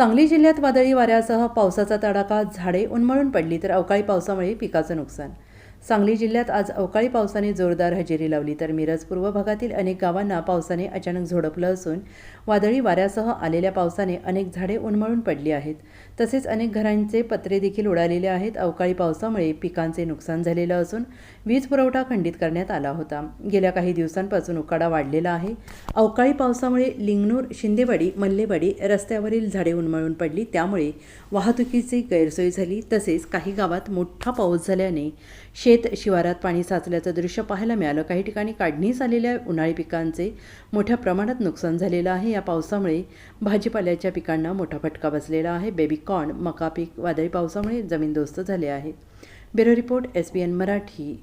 सांगली जिल्ह्यात वादळी वाऱ्यासह पावसाचा तडाखा झाडे उन्मळून पडली तर अवकाळी पावसामुळे पिकाचं नुकसान सांगली जिल्ह्यात आज अवकाळी पावसाने जोरदार हजेरी लावली तर मिरज पूर्व भागातील अनेक गावांना पावसाने अचानक झोडपलं असून वादळी वाऱ्यासह आलेल्या पावसाने अनेक झाडे उन्मळून पडली आहेत. तसेच अनेक घरांचे पत्रे देखील उडालेले आहेत. अवकाळी पावसामुळे पिकांचे नुकसान झालेलं असून वीज पुरवठा खंडित करण्यात आला होता. गेल्या काही दिवसांपासून उकाडा वाढलेला आहे. अवकाळी पावसामुळे लिंगणूर शिंदेवाडी मल्लेवाडी रस्त्यावरील झाडे उन्मळून पडली. त्यामुळे वाहतुकीची गैरसोय झाली. तसेच काही गावात मोठा पाऊस झाल्याने शेत शिवारात पाणी साचल्याचं दृश्य पाहायला मिळालं. काही ठिकाणी काढणीस आलेल्या उन्हाळी पिकांचे मोठ्या प्रमाणात नुकसान झालेलं आहे. या पावसामुळे भाजीपाल्याच्या पिकांना मोठा फटका बसलेला आहे. बेबी कॉर्न मका पीक वादळी पावसामुळे जमीनदोस्त झाले आहे. Bureau report S B N Marathi.